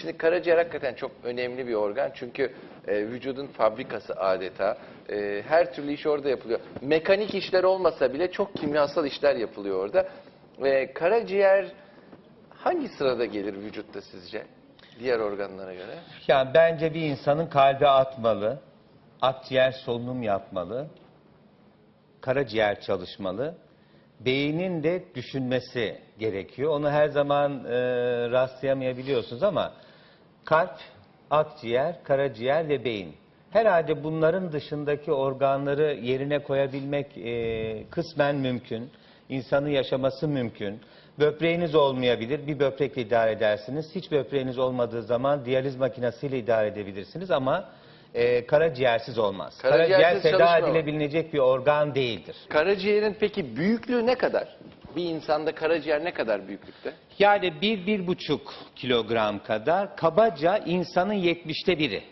Şimdi karaciğer hakikaten çok önemli bir organ çünkü e, vücudun fabrikası adeta. E, her türlü iş orada yapılıyor. Mekanik işler olmasa bile çok kimyasal işler yapılıyor orada. E, karaciğer hangi sırada gelir vücutta sizce? Diğer organlara göre. Yani bence bir insanın kalbi atmalı, akciğer solunum yapmalı, karaciğer çalışmalı, beynin de düşünmesi gerekiyor. Onu her zaman e, rastlayamayabiliyorsunuz ama kalp, akciğer, karaciğer ve beyin. Herhalde bunların dışındaki organları yerine koyabilmek e, kısmen mümkün. İnsanın yaşaması mümkün. Böbreğiniz olmayabilir, bir böbrekle idare edersiniz. Hiç böbreğiniz olmadığı zaman diyaliz makinesiyle idare edebilirsiniz ama e, karaciğersiz olmaz. Karaciğersiz Karaciğer feda edilebilecek bir organ değildir. Karaciğerin peki büyüklüğü ne kadar? Bir insanda karaciğer ne kadar büyüklükte? Yani bir, bir buçuk kilogram kadar kabaca insanın yetmişte biri.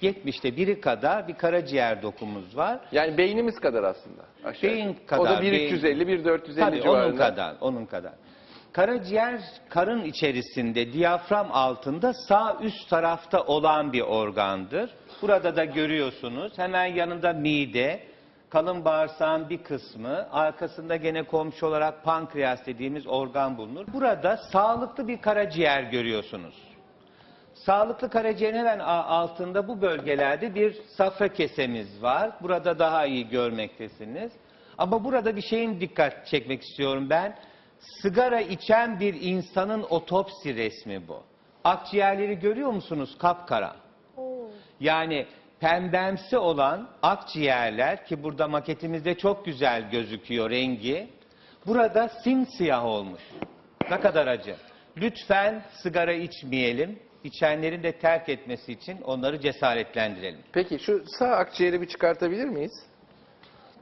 Yetmişte biri kadar bir karaciğer dokumuz var. Yani beynimiz kadar aslında. Aşağı. Beyin kadar, O da beyin- 1350, 1450 Tabii civarında. onun kadar, onun kadar. Karaciğer karın içerisinde diyafram altında sağ üst tarafta olan bir organdır. Burada da görüyorsunuz hemen yanında mide, kalın bağırsağın bir kısmı, arkasında gene komşu olarak pankreas dediğimiz organ bulunur. Burada sağlıklı bir karaciğer görüyorsunuz. Sağlıklı karaciğerin hemen altında bu bölgelerde bir safra kesemiz var. Burada daha iyi görmektesiniz. Ama burada bir şeyin dikkat çekmek istiyorum ben. Sigara içen bir insanın otopsi resmi bu. Akciğerleri görüyor musunuz? Kapkara. Yani pembemsi olan akciğerler ki burada maketimizde çok güzel gözüküyor rengi. Burada simsiyah olmuş. Ne kadar acı. Lütfen sigara içmeyelim. İçenlerin de terk etmesi için onları cesaretlendirelim. Peki şu sağ akciğeri bir çıkartabilir miyiz?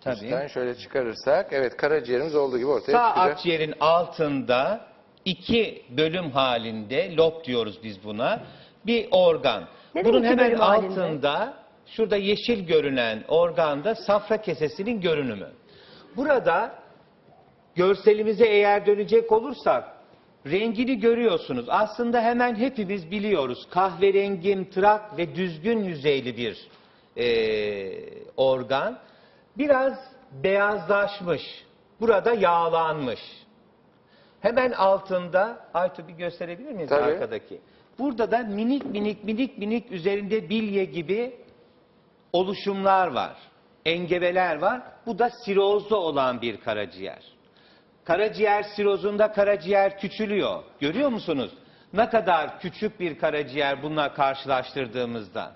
Tabii. Üstten şöyle çıkarırsak, evet karaciğerimiz olduğu gibi ortaya Sağ çıkacak. akciğerin altında iki bölüm halinde, lob diyoruz biz buna, bir organ. Neden Bunun hemen bölüm halinde? altında, şurada yeşil görünen organda safra kesesinin görünümü. Burada görselimize eğer dönecek olursak, rengini görüyorsunuz. Aslında hemen hepimiz biliyoruz. Kahverengi, trak ve düzgün yüzeyli bir eee, organ. Biraz beyazlaşmış. Burada yağlanmış. Hemen altında, Aytu bir gösterebilir miyiz Tabii. arkadaki? Burada da minik minik minik minik üzerinde bilye gibi oluşumlar var. Engebeler var. Bu da sirozda olan bir karaciğer. Karaciğer sirozunda karaciğer küçülüyor. Görüyor musunuz? Ne kadar küçük bir karaciğer bununla karşılaştırdığımızda.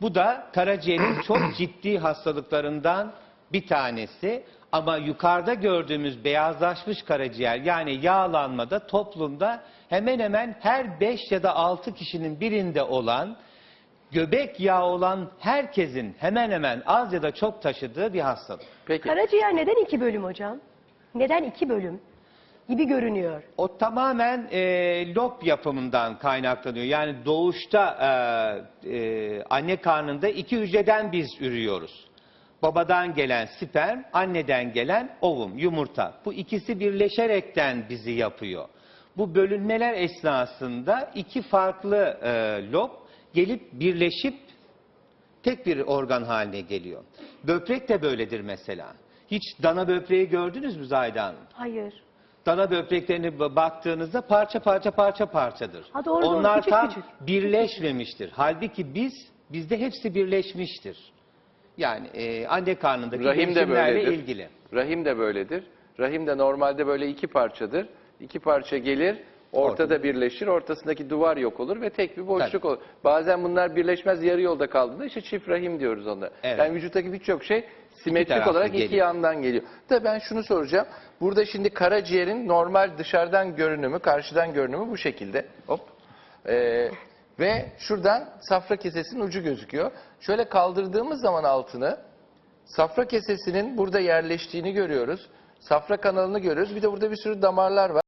Bu da karaciğerin çok ciddi hastalıklarından bir tanesi. Ama yukarıda gördüğümüz beyazlaşmış karaciğer yani yağlanmada toplumda hemen hemen her 5 ya da 6 kişinin birinde olan göbek yağı olan herkesin hemen hemen az ya da çok taşıdığı bir hastalık. Peki. Karaciğer neden iki bölüm hocam? Neden iki bölüm? Gibi görünüyor. O tamamen e, lob yapımından kaynaklanıyor. Yani doğuşta e, e, anne karnında iki hücreden biz ürüyoruz. Babadan gelen sperm, anneden gelen ovum, yumurta. Bu ikisi birleşerekten bizi yapıyor. Bu bölünmeler esnasında iki farklı e, lob gelip birleşip tek bir organ haline geliyor. Böbrek de böyledir mesela. Hiç dana böbreği gördünüz mü Zahide Hanım? Hayır. dana böbreklerine ba- baktığınızda parça parça parça parçadır. Ha, doğru, doğru. Onlar Küçük tam küçük. birleşmemiştir. Halbuki biz, bizde hepsi birleşmiştir. Yani e, anne karnındaki Rahim de böyledir. ilgili. Rahim de böyledir. Rahim de normalde böyle iki parçadır. İki parça gelir, ortada birleşir, ortasındaki duvar yok olur ve tek bir boşluk Tabii. olur. Bazen bunlar birleşmez yarı yolda kaldığında işte çift rahim diyoruz onlara. Evet. Yani vücuttaki birçok şey simetrik taraflı olarak iki geliyor. yandan geliyor. Da ben şunu soracağım. Burada şimdi karaciğerin normal dışarıdan görünümü, karşıdan görünümü bu şekilde. Hop. Ee, ve şuradan safra kesesinin ucu gözüküyor. Şöyle kaldırdığımız zaman altını Safra kesesinin burada yerleştiğini görüyoruz. Safra kanalını görüyoruz. Bir de burada bir sürü damarlar var.